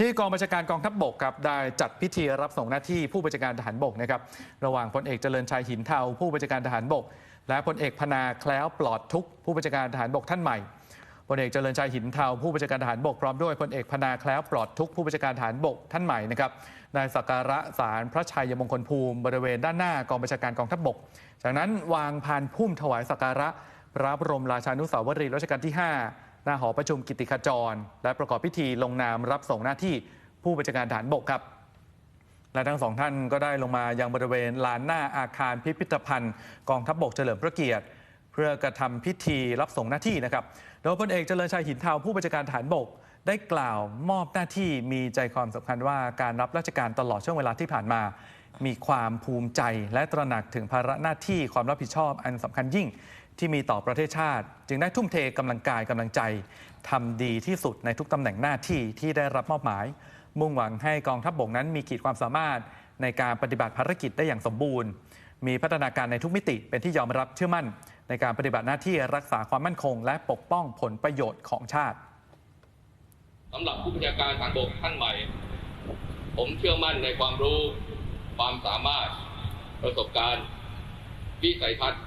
ที่กองบัญชาการกองทัพบกครับได้จัดพิธีรับส่งหน้าที่ผู้บัญชาการทหารบกนะครับระหว่างพลเอกเจริญชัยหินเทาผู้บัญชาการทหารบก และพลเอกพนาแคล้วปลอดทุกผู้บัญชาการทหารบกท่านใหม่พลเอกเจริญชัยหินเทาผู้บัญชาการทหารบกพร้อมด้วยพลเอกพนาแคล้วปลอดทุกผู้บัญชาการทหารบกท่านใหม่นะครับในสักการะสารพระชัยมงคลภูมิบริเวณด้านหน้ากองบัญชาการกองทัพบก จากนั้นวางพานพุ่มถวายสักการะพระบรมราชานุสาวรีย์รัชกาลที่5ห น้าหอประชุมกิติขจร และประกอบพิธีลงนามรับส่งหน้าที่ผู้บัญชาการทหารบกครับ และทั้งสองท่านก็ได้ลงมายังบริเวณลานหน้าอาคารพิพิธภัณฑ์กองทัพบกเฉลิมพระเกียรติ เพื่อกระทำพิธีรับส่งหน้าที่นะครับ โดยพลเอกเจริญชัยหินเทาผู้บัญชาการทหารบกได้กล่าวมอบหน้าที่มีใจความสำคัญว่าการรับราชการตลอดช่วงเวลาที่ผ่านมา มีความภูมิใจและตระหนักถึงภาระหน้าที่ความรับผิดชอบอันสำคัญยิ่งที่มีต่อประเทศชาติ จึงได้ทุ่มเทกำลังกายกำลังใจทำดีที่สุดในทุกตำแหน่งหน้าที่ที่ได้รับมอบหมาย มุ่งหวังให้กองทัพบบกนั้นมีขีดความสามารถในการปฏิบัติภารกิจได้อย่างสมบูรณ์ มีพัฒนาการในทุกมิติเป็นที่ยอมรับเชื่อมั่น ในการปฏิบัติหน้าที่รักษาความมั่นคง และปกป้องผลประโยชน์ของชาติสำหรับผู้บัญชาการทหารบกท่านใหม่ ผมเชื่อมั่นในความรู้ ความสามารถ ประสบการณ์ วิสัยทัศน์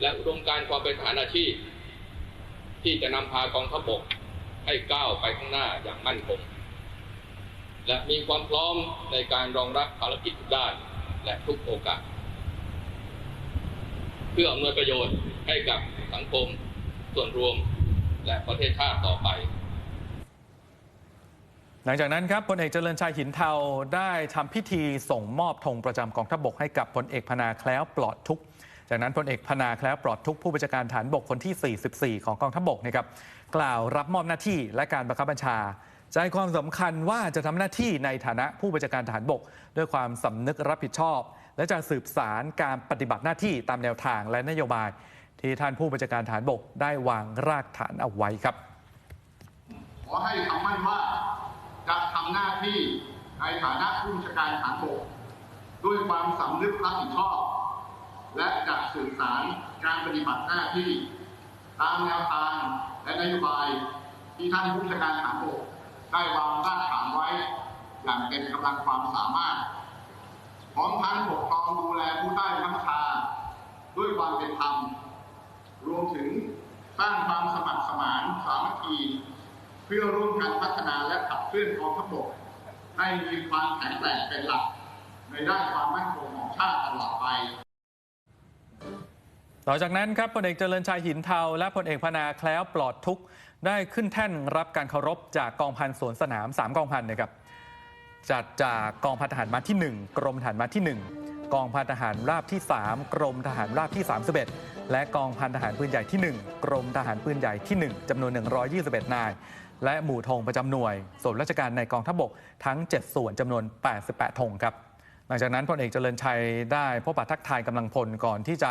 และอุดมการณ์ความเป็นทหารอาชีพ ที่จะนำพากองทัพบกให้ก้าวไปข้างหน้าอย่างมั่นคง และมีความพร้อมในการรองรับภารกิจทุกด้านและทุกโอกาส เพื่ออำนวยประโยชน์ให้กับสังคมส่วนรวมและประเทศชาติต่อไป หลังจากนั้นครับพลเอกเจริญชัยหินเทาได้ทำพิธีส่งมอบธงประจำกองทัพบกให้กับพลเอกพนาแคล้วปลอดทุกจากนั้นพลเอกพนาแคล้วปลอดทุกผู้บัญชาการฐานบกคนที่ 44 ของกองทัพบกนะครับกล่าวรับมอบหน้าที่และการบังคับบัญชาใจความสำคัญว่าจะทำหน้าที่ในฐานะผู้บัญชาการฐานบก ด้วยความสำนึกรับผิดชอบ และจะสืบสารการปฏิบัติหน้าที่ตามแนวทางและนโยบาย ที่ท่านผู้บัญชาการฐานบกได้วางรากฐานเอาไว้ครับขอให้คำมั่นว่าำหน้าที่ในฐานะผู้บัญชาการฐานบกด้วยความสำนึกรับผิดชอบ และจะสื่อสารการปฏิบัติหน้าที่ ตามแนวทางและนโยบายที่ท่านผู้บัญชาการฐานบกได้วางรากฐานไว้ อย่างเต็มกำลังความสามารถพร้อมทั้งปกครองดูแลผู้ใต้บังคับบัญชา ด้วยความเป็นธรรม รวมถึงสร้างความสมัครสมานสามัคคี เพื่อร่วมกันพัฒนาและขับเคลื่อนกองทัพบกให้มีความแข็งแกร่งเป็นหลัก ในด้านความมั่นคงของชาติตลอดไปต่อจากนั้นครับพลเอกเจริญชัยหินเทา และพลเอกพนาแคล้วปลอดทุกได้ขึ้นแท่นรับการเคารพจากกองพันสวนสนาม 3 กองพันนะครับจัดจากกองพันทหารมาที่ 1 กรมทหารมาที่ 1 กองพันทหารราบที่ 3 กรมทหารราบที่ 31 และกองพันทหารปืนใหญ่ที่ 1 กรมทหารปืนใหญ่ที่ 1จำนวน 121 นาย และหมู่ธงประจำหน่วย ส่วนราชการในกองทัพบกทั้ง 7 ส่วนจำนวน 88 ธงครับ หลังจากนั้นพลเอกเจริญชัยได้พบปะทักทายกำลังพลก่อนที่จะ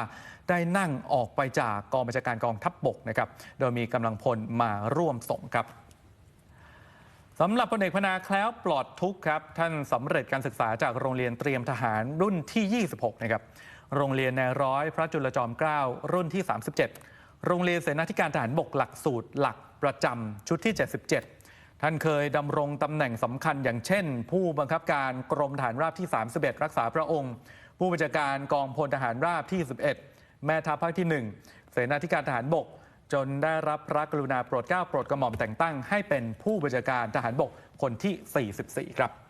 ได้นั่งออกไปจากกองบัญชาการกองทัพบบกนะครับ โดยมีกำลังพลมาร่วมส่งครับสำหรับพลเอกพนาแคล้วปลอดทุกครับ ท่านสำเร็จการศึกษาจากโรงเรียนเตรียมทหารรุ่นที่ 26 นะครับ โรงเรียนในร้อยพระจุลจอมเกล้ารุ่นที่ 37 โรงเรียนเสนาธิการทหารบกหลักสูตรหลัก ประจำชุดที่ 77 ท่านเคยดำรงตำแหน่งสำคัญอย่างเช่น ผู้บังคับการกรมทหารราบที่ 31 รักษาพระองค์ ผู้บัญชาการกองพลทหารราบที่ 11 แม่ทัพภาคที่ 1 เสนาธิการทหารบก จนได้รับพระกรุณาโปรดเกล้าโปรดกระหม่อมแต่งตั้ง ให้เป็นผู้บัญชาการทหารบกคนที่ 44 ครับ